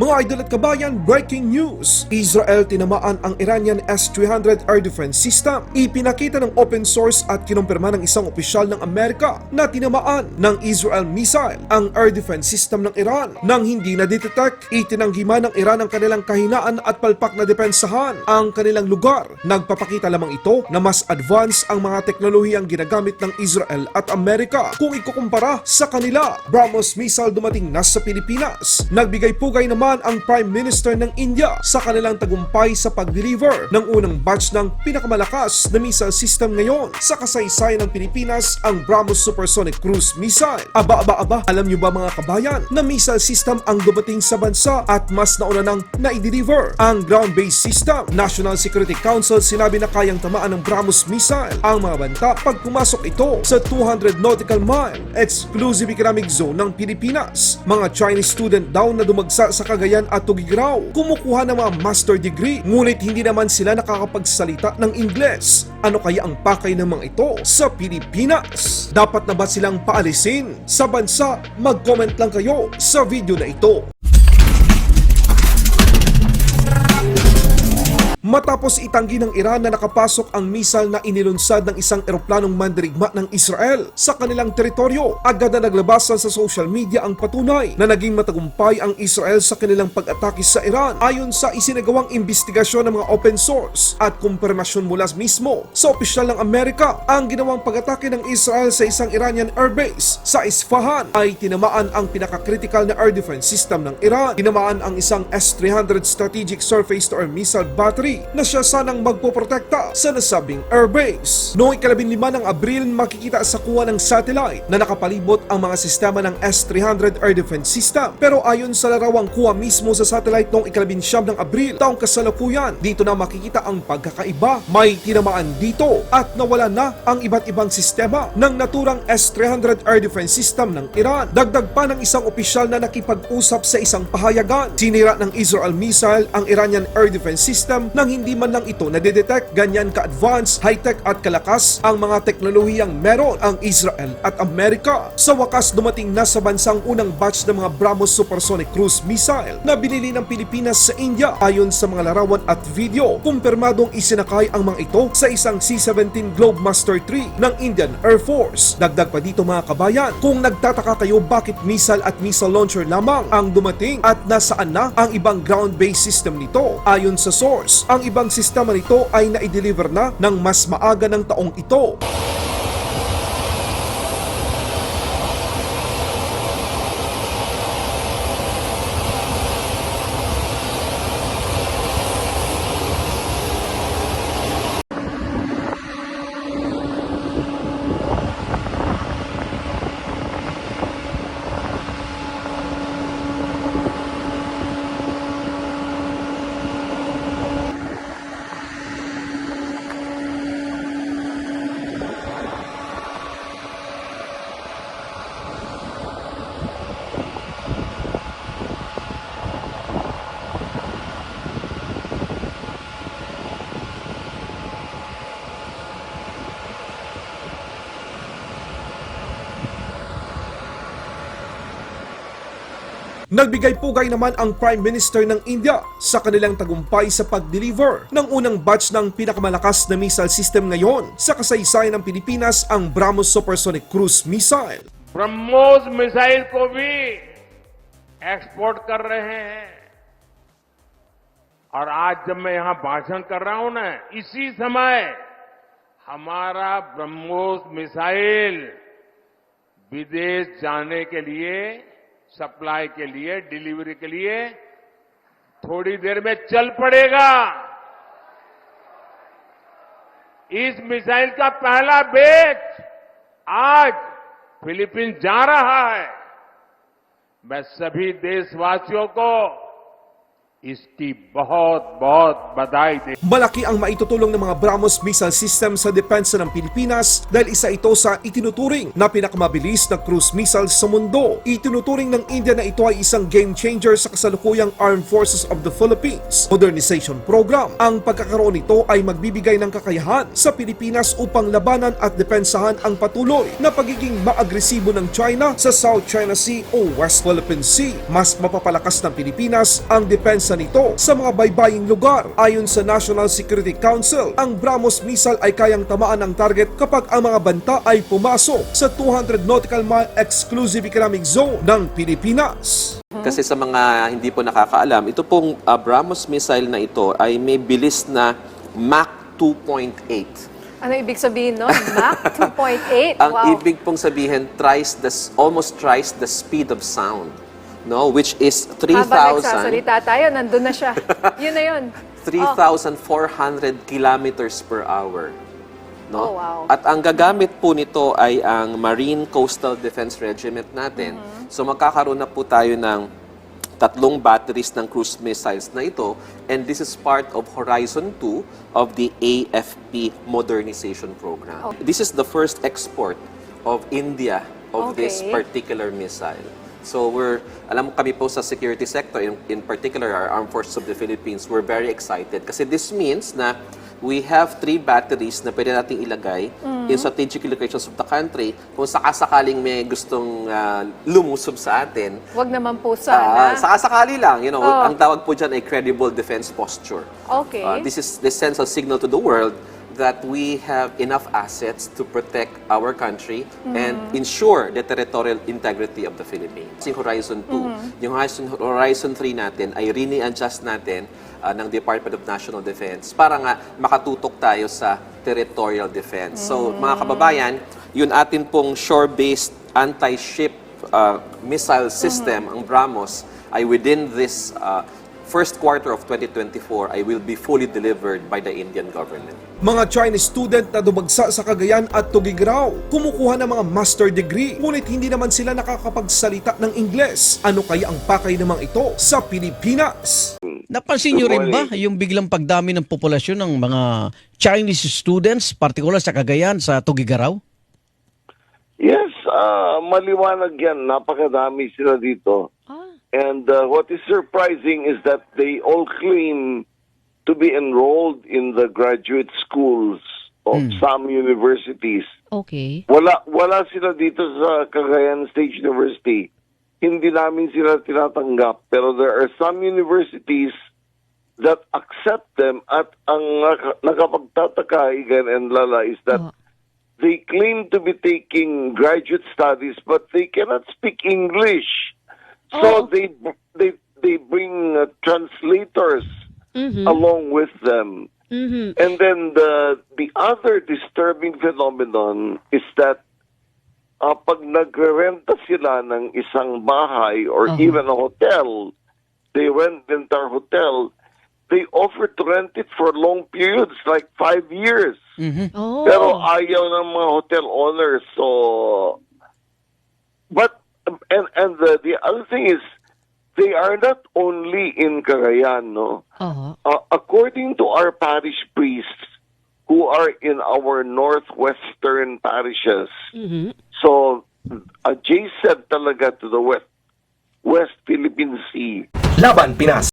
Mga idol at kabayan, breaking news! Israel tinamaan ang Iranian S-300 air defense system. Ipinakita ng open source at kinumpirma ng isang opisyal ng Amerika na tinamaan ng Israel missile ang air defense system ng Iran. Nang hindi na-detect, itinanggi man ng Iran ang kanilang kahinaan at palpak na depensahan ang kanilang lugar. Nagpapakita lamang ito na mas advanced ang mga teknolohiyang ginagamit ng Israel at Amerika kung ikukumpara sa kanila. BrahMos missile dumating na sa Pilipinas. Nagbigay pugay naman ang Prime Minister ng India sa kanilang tagumpay sa pag-deliver ng unang batch ng pinakamalakas na missile system ngayon sa kasaysayan ng Pilipinas ang BrahMos Supersonic Cruise Missile. Aba, aba, aba, alam nyo ba mga kabayan na missile system ang dumating sa bansa at mas nauna nang na-deliver ang ground-based system. National Security Council sinabi na kayang tamaan ng BrahMos missile ang mga banta pag pumasok ito sa 200 nautical mile exclusive economic zone ng Pilipinas. Mga Chinese student daw na dumagsa sa Cagayan at Tugigaraw kumukuha ng mga master degree ngunit hindi naman sila nakakapagsalita ng Ingles. Ano kaya ang pakay ng mga ito sa Pilipinas? Dapat na ba silang paalisin sa bansa? Mag-comment lang kayo sa video na ito. Matapos itanggi ng Iran na nakapasok ang misal na inilunsad ng isang eroplanong mandirigma ng Israel sa kanilang teritoryo, agad na naglabasan sa social media ang patunay na naging matagumpay ang Israel sa kanilang pag-atake sa Iran ayon sa isinagawang investigasyon ng mga open source at kumpirmasyon mula mismo sa opisyal ng Amerika. Ang ginawang pag-atake ng Israel sa isang Iranian airbase sa Isfahan ay tinamaan ang pinaka-critical na air defense system ng Iran. Tinamaan ang isang S-300 strategic surface-to-air missile battery na siya sanang magpoprotekta sa nasabing airbase. Noong ikalabing lima ng Abril, makikita sa kuha ng satellite na nakapalibot ang mga sistema ng S-300 air defense system. Pero ayon sa larawang kuha mismo sa satellite noong ikalabing siyam ng Abril, taong kasalukuyan, dito na makikita ang pagkakaiba. May tinamaan dito at nawala na ang iba't ibang sistema ng naturang S-300 air defense system ng Iran. Dagdag pa ng isang opisyal na nakipag-usap sa isang pahayagan. Sinira ng Israel missile ang Iranian air defense system nang hindi man lang ito nadidetect ganyan ka-advanced, high-tech at kalakas ang mga teknolohiyang meron ang Israel at Amerika. Sa wakas dumating na sa bansang unang batch ng mga BrahMos Supersonic Cruise Missile na binili ng Pilipinas sa India ayon sa mga larawan at video. Kumpirmadong isinakay ang mga ito sa isang C-17 Globemaster 3 ng Indian Air Force. Dagdag pa dito mga kabayan, kung nagtataka kayo bakit missile at missile launcher lamang ang dumating at nasaan na ang ibang ground-based system nito. Ayon sa source, ang ibang sistema nito ay na-deliver na ng mas maaga ng taong ito. Nagbigay pugay naman ang Prime Minister ng India sa kanilang tagumpay sa pag-deliver ng unang batch ng pinakamalakas na missile system ngayon sa kasaysayan ng Pilipinas ang BrahMos Supersonic Cruise Missile. BrahMos मिसाइल को भी export कर रहे हैं और आज जब मैं यहां भाषण कर रहा हूं ना इसी समय हमारा ब्रह्मोस मिसाइल विदेश जाने के लिए सप्लाई के लिए, डिलीवरी के लिए, थोड़ी देर में चल पड़ेगा। इस मिसाइल का पहला बेच आज फिलीपींस जा रहा है। मैं सभी देशवासियों को इसकी बहुत बहुत बधाई दे Malaki ang maitutulong ng mga BrahMos missile system sa depensa ng Pilipinas dahil isa ito sa itinuturing na pinakamabilis na cruise missile sa mundo. Itinuturing ng India na ito ay isang game changer sa kasalukuyang Armed Forces of the Philippines Modernization Program. Ang pagkakaroon nito ay magbibigay ng kakayahan sa Pilipinas upang labanan at depensahan ang patuloy na pagiging maagresibo ng China sa South China Sea o West Philippine Sea. Mas mapapalakas ng Pilipinas ang depensa nito sa mga baybaying lugar. Ayon sa National Security Council, ang BrahMos missile ay kayang tamaan ng target kapag ang mga banta ay pumasok sa 200 nautical mile exclusive economic zone ng Pilipinas. Kasi sa mga hindi po nakakaalam, ito pong uh, BrahMos missile na ito ay may bilis na Mach 2.8. Ano ibig sabihin nun? Mach 2.8? Ang wow. ibig pong sabihin, thrice the, almost thrice the speed of sound. No, which is Habang 3,000 nagsasalita tayo, nandun na siya. yun na yun. 3,400 kilometers per hour. No? Oh, wow. At ang gagamit po nito ay ang Marine Coastal Defense Regiment natin. Mm-hmm. So magkakaroon na po tayo ng tatlong batteries ng cruise missiles na ito and this is part of Horizon 2 of the AFP modernization program. Oh. This is the first export of India of this Okay. particular missile. So we're, alam mo kami po sa security sector, in, in particular our Armed Forces of the Philippines, we're very excited. Kasi this means na we have three batteries na pwede nating ilagay in strategic locations of the country kung sakasakaling may gustong ah, lumusob sa atin. Wag naman ah, po sana. sakasakali lang, you know, Oh. ang tawag po dyan ay credible defense posture. Okay. Uh, this is this sends a signal to the world that we have enough assets to protect our country and ensure the territorial integrity of the Philippines. Yung Horizon 2, yung Horizon, Horizon 3 natin ay rini-adjust natin uh, ng Department of National Defense para nga makatutok tayo sa territorial defense. So mga kababayan, yun atin pong shore-based anti-ship uh, missile system, ang BrahMos, ay within this uh, first quarter of 2024 ay will be fully delivered by the Indian government. Mga Chinese student na dumagsa sa Cagayan at Tugigraw, kumukuha ng mga master degree, ngunit hindi naman sila nakakapagsalita ng Ingles. Ano kaya ang pakay namang ito sa Pilipinas? Napansin nyo Good rin ba yung biglang pagdami ng populasyon ng mga Chinese students, particular sa Cagayan, sa Tugigaraw? Yes, ah, maliwanag yan. Napakadami sila dito. And uh, what is surprising is that they all claim to be enrolled in the graduate schools of some universities. Okay. Wala wala sila dito sa Cagayan State University. Hindi namin sila tinatanggap. Pero there are some universities that accept them at ang naka- nakapagtataka, Igan and Lala, is that Oh. they claim to be taking graduate studies, but they cannot speak English. So Oh. they they they bring uh, translators Mhm. along with them. Mhm. And then the the other disturbing phenomenon is that uh, pag nagrerenta sila ng isang bahay or Uh-huh. even a hotel, they rent the entire hotel, they offer to rent it for long periods, like five years. Mhm. Oh. Pero ayaw ng mga hotel owners. So, but and and the the other thing is, they are not only in Cagayan, no. Oo. Uh, according to our parish priests, who are in our northwestern parishes, Mhm. so adjacent talaga to the west West Philippine Sea. Laban Pinas